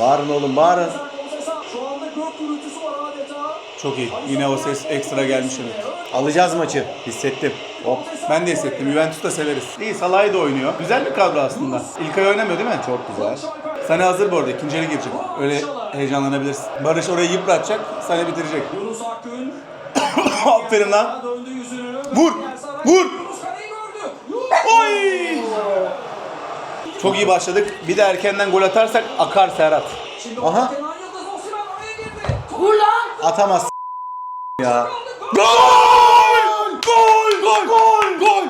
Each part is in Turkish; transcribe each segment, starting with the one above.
Bağırın oğlum bağırın. Çok iyi. Yine o ses ekstra gelmiş evet. Alacağız maçı. Hissettim. Hop. Ben de hissettim. Juventus da severiz. İyi Salah'ı da oynuyor. Güzel bir kadro aslında. İlkay oynamıyor değil mi? Çok güzel. Sane hazır bu arada. İkinci yere girecek. Öyle heyecanlanabilirsin. Barış orayı yıpratacak. Sane bitirecek. Yunus Akgün Aferin lan. Vur! Vur! Oy! Çok iyi başladık. Bir de erkenden gol atarsak akar Serhat. Şimdi Aha. Kenan Yıldız Osimhen oraya girdi. Vur lan. Atamaz ya. Gol! Gol! Gol! Gol! Gol!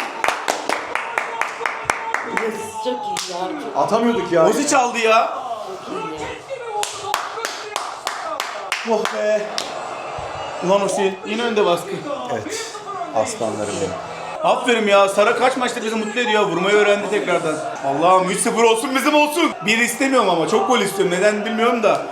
Çok iyi ya. Çok Atamıyorduk ya. Ozi çaldı ya. Oh be. Ulan Osi yine önde baskı. Evet. Aslanlarım benim. Aferin ya. Sara kaç maçtır bizi mutlu ediyor. Vurmayı öğrendi tekrardan. Allah'ım 3-0 olsun bizim olsun. Bir istemiyorum ama çok gol istiyorum. Neden bilmiyorum da.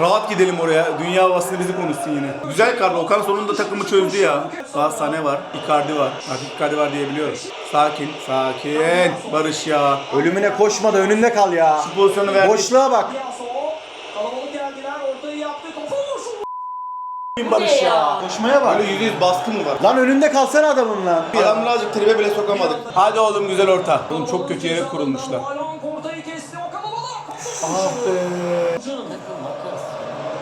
Rahat gidelim oraya. Dünya havasını bizi konuşsun yine. Güzel kadro. Okan sonunda takımı çözdü ya. Sağ Sane var. Icardi var. Artık Icardi var diyebiliyoruz. Sakin. Sakin. Barış ya. Ölümüne koşma da önünde kal ya. Şu pozisyonu verdik. Boşluğa bak. Kalabalık geldiler. Ortayı yaptı. Topu vursun. Barış ya. Koşmaya bak. Böyle yüzde yüz baskı mı var? Lan önünde kalsana adamın lan. Adam birazcık tribe bile sokamadık. Hadi oğlum güzel orta. Oğlum çok kötü yere kurulmuşlar. Ortayı kesti. O kalabalık. Ah be.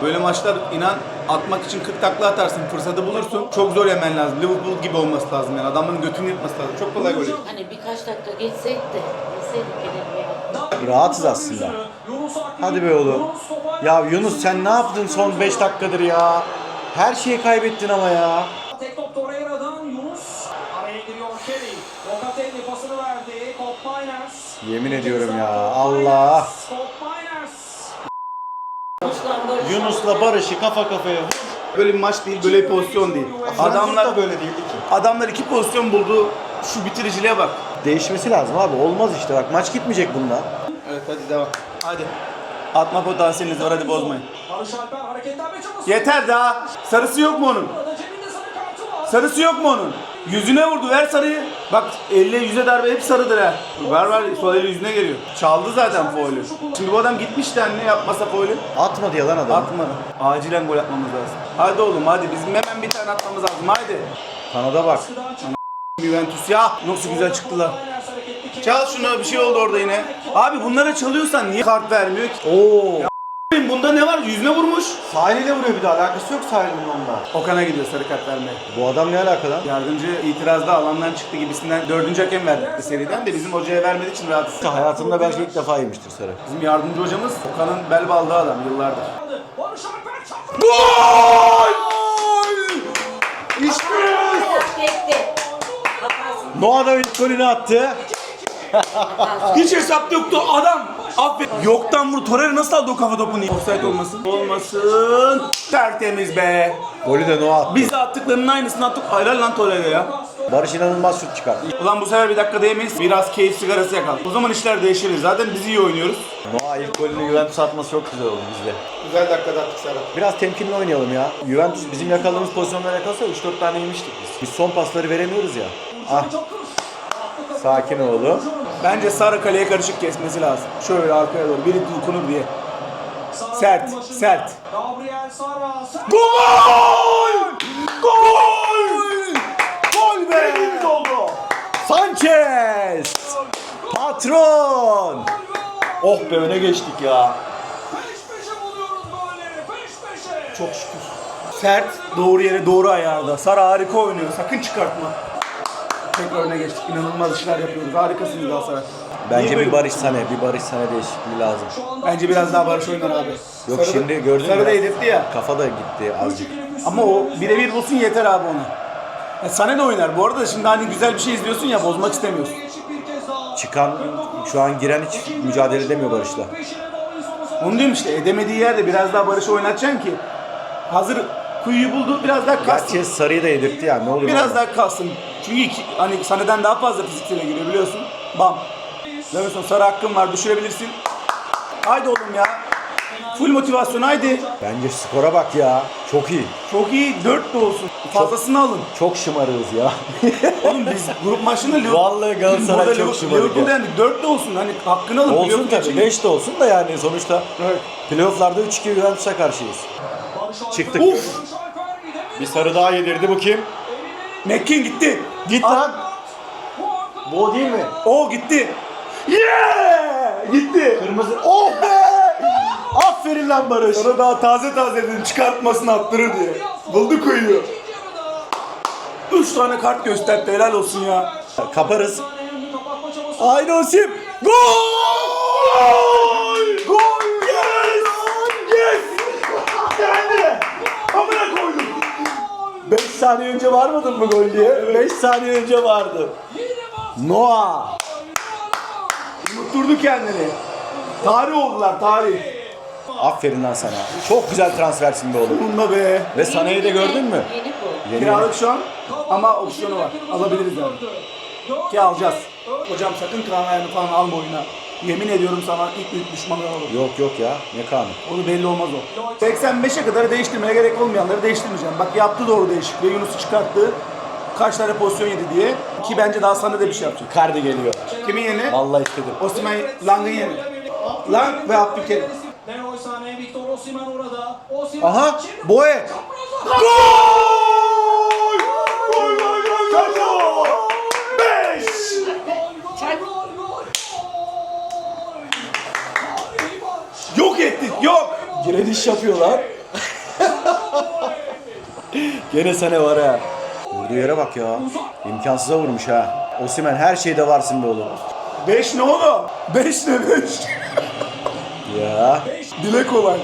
Böyle maçlar inan atmak için 40 takla atarsın, fırsatı bulursun. Çok zor yemen lazım. Liverpool gibi olması lazım yani. Adamın götünü yırtması lazım. Çok kolay gol. Hani birkaç dakika geçsek de yeseydik gene bir Rahatız aslında. Hadi be oğlum. Ya Yunus sen ne yaptın son 5 dakikadır ya? Her şeyi kaybettin ama ya. Tek top Torreira'dan Yunus. Araya giriyor Kelly. Locatelli pasını verdi. Cop Miners. Yemin ediyorum ya. Allah. Yunus'la Barış. Yunus'la Barış'ı kafa kafaya vur. Böyle bir maç değil, böyle bir pozisyon değil. Adamlar da böyle değildi ki. adamlar iki pozisyon buldu. Şu bitiriciliğe bak. Değişmesi lazım abi. Olmaz işte bak. Maç gitmeyecek bunda. Evet hadi devam. Hadi. Atma potansiyeliniz var hadi bozmayın. Barış Alper hareketlenme çabası. Yeter daha. Sarısı yok mu onun? Burada cebinde sarı kartı var. Sarısı yok mu onun? Yüzüne vurdu ver sarıyı. Bak elle yüze darbe hep sarıdır ha. Ver ver sol eli yüzüne geliyor. Çaldı zaten faulü. Şimdi bu adam gitmişti anne yapmasa faulü. Atma diye lan adam. Atmadı. Acilen gol atmamız lazım. Hadi oğlum hadi bizim hemen bir tane atmamız lazım hadi. Kanada bak. Juventus ya nasıl güzel çıktılar. Çal şunu bir şey oldu orada yine. Abi bunlara çalıyorsan niye kart vermiyor ki? Oo. Bunda ne var? Yüzüne vurmuş. Sahiliyle vuruyor bir de alakası yok sahilinin onunla. Okan'a gidiyor sarı kart vermeye. Bu adam ne alaka lan? Yardımcı itirazda alandan çıktı gibisinden dördüncü hakem verdik seriden de bizim hocaya vermediği için rahatsız. Hayatında belki ilk defa yemiştir sarı. Bizim yardımcı hocamız Okan'ın bel bağladığı adam yıllardır. Gol! İşte Noah da ilk golünü attı. Hiç hesap yoktu adam. Aferin. Yoktan vur. Torreira nasıl aldı o kafa topunu? Offside olmasın. Olmasın. Tertemiz be. Golü de Noah attı. Biz de attıklarının aynısını attık. Helal lan Torreira ya. Barış inanılmaz şut çıkar. Ulan bu sefer bir dakika değmeyiz. Biraz keyif sigarası yakalım. O zaman işler değişir. Zaten biz iyi oynuyoruz. Noah ilk golünü Juventus atması çok güzel oldu bizde. Güzel dakikada attık Serhat. Biraz temkinli oynayalım ya. Juventus bizim yakaladığımız pozisyonlara yakalasa 3-4 tane yemiştik biz. Biz son pasları veremiyoruz ya. Ah. Sakin oğlum. Bence Sarı kaleye karışık kesmesi lazım. Şöyle arkaya doğru. Biri dokunur diye. Sert, sert. Gol! Gol! Gol be! oldu. Sanchez! Patron! Oh be öne geçtik ya. Çok şükür. Sert, doğru yere doğru ayarda. Sara harika oynuyor. Sakın çıkartma. Tekrar öne geçtik. İnanılmaz işler yapıyoruz. Harikasınız Galatasaray. Bence bir Barış Sane, bir Barış Sane değişikliği lazım. Bence biraz daha Barış oynar abi. Yok Sarı şimdi gördün Sarı da mü? yedirtti ya. Kafa da gitti azıcık. Ama o birebir bulsun yeter abi ona. Ya Sane de oynar. Bu arada da şimdi hani güzel bir şey izliyorsun ya bozmak istemiyorsun. Çıkan, şu an giren hiç mücadele edemiyor Barış'la. Onu diyorum işte edemediği yerde biraz daha Barış'ı oynatacaksın ki hazır kuyuyu buldu biraz daha kalsın. Gerçi sarıyı da yedirtti ya ne oluyor? Biraz daha kalsın. Çünkü iki, hani Sane'den daha fazla fiziksele giriyor biliyorsun. Bam. Davinson sarı hakkın var düşürebilirsin. Haydi oğlum ya. Full motivasyon haydi. Bence skora bak ya. Çok iyi. Çok iyi 4 de olsun. Fazlasını alın. Çok şımarığız ya. Oğlum biz grup maçında Liverpool, Vallahi Galatasaray çok Liverpool- şımarık Liverpool ya. yendik. 4 de olsun. Hani hakkını alın. olsun Playoff tabii. geçin. 5 de olsun da yani sonuçta Evet. playofflarda 3-2 Juventus'a karşıyız. Çıktık. Gidemiyor. Bir sarı daha yedirdi bu kim? McKin gitti. Git lan. Bu o değil mi? O gitti. Yeah! Gitti. Kırmızı. Oh be! Aferin lan Barış. Sana daha taze taze dedim çıkartmasını attırır diye. Buldu koyuyor. 3 tane kart gösterdi helal olsun ya. Kaparız. Aynı Osim. Gol! Yes! Yes! Geldi! Amına koydum. 5 saniye önce var mıydın bu gol diye? 5 saniye önce vardı. Noah! Unutturdu kendini. Tarih oldular tarih. Aferin lan sana. Çok güzel transfersin be oğlum. Bunda be. Ve Sane'yi de gördün mü? Yeni bu. Yeni Kiralık şu an ama opsiyonu var. Alabiliriz yani. Ki alacağız. Hocam sakın Kaan ayağını falan alma oyuna. Yemin ediyorum sana ilk büyük düşmanın olur. Yok yok ya. Ne kanı? Onu belli olmaz o. 85'e kadar değiştirmeye gerek olmayanları değiştirmeyeceğim. Bak yaptı doğru değişikliği. Yunus'u çıkarttı. Kaç tane pozisyon yedi diye. Ki bence daha sana da bir şey yapacak. Kardi geliyor. Kimin yerine? Vallahi istedim. Osimhen Lang'ın yerine. Lang ve Abdülkerim. Leroy Sané, Victor Osimhen orada. Osimhen Aha! Boye! Gol! Gol gol gol gol! Beş! Gol, gol, gol, gol. Tarihi Yok ettik yok. Direniş yapıyorlar. Gene Sane var ha. Vurduğu yere bak ya. İmkansıza vurmuş ha. Osimen her şeyde varsın be oğlum. Beş ne oğlum? Beş ne beş? Ya Dile kolay.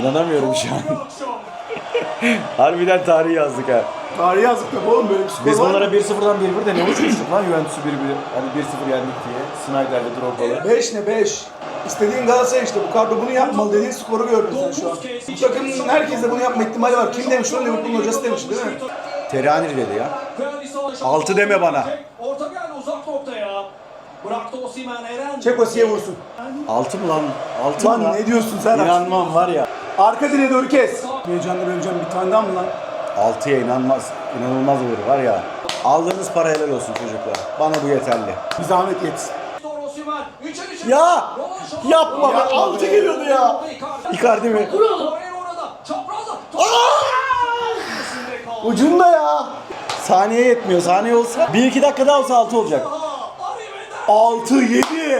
İnanamıyorum şu an. Harbiden tarih yazdık ha. Tarih yazdık tabii oğlum böyle bir skor Biz var bunlara mı? 1-0'dan 1-1 de ne uçmuştuk lan Juventus'u 1-1. Hani 1-0 yendik diye. Snyder'le Drogba'lı. Beş ne beş? İstediğin Galatasaray işte bu kadro bunu yapmalı dediğin skoru gördün sen şu an. Bu takımın herkes de bunu yapma ihtimali var. Kim demiş onu Liverpool'un hocası demiş değil mi? Terani dedi ya. Altı deme bana. Orta geldi uzak noktaya. Bıraktı Osimhen Eren. Çekosi'ye vursun. 6 mı lan? 6 mı Lan lan? ne diyorsun sen? İnanmam var ya. Arka direğe doğru kes. Heyecanlı vereceğim bir tane daha mı lan? 6'ya inanmaz. İnanılmaz olur var ya. Aldığınız para helal olsun çocuklar. Bana bu yeterli. Bir zahmet yetsin. Ya! Yapma be! Yapma 6 be. geliyordu ya. Icardi mi? Ucunda ya. Saniye yetmiyor. Saniye olsa 1-2 dakika daha olsa 6 olacak. Aha, Arrivederci. 6 7.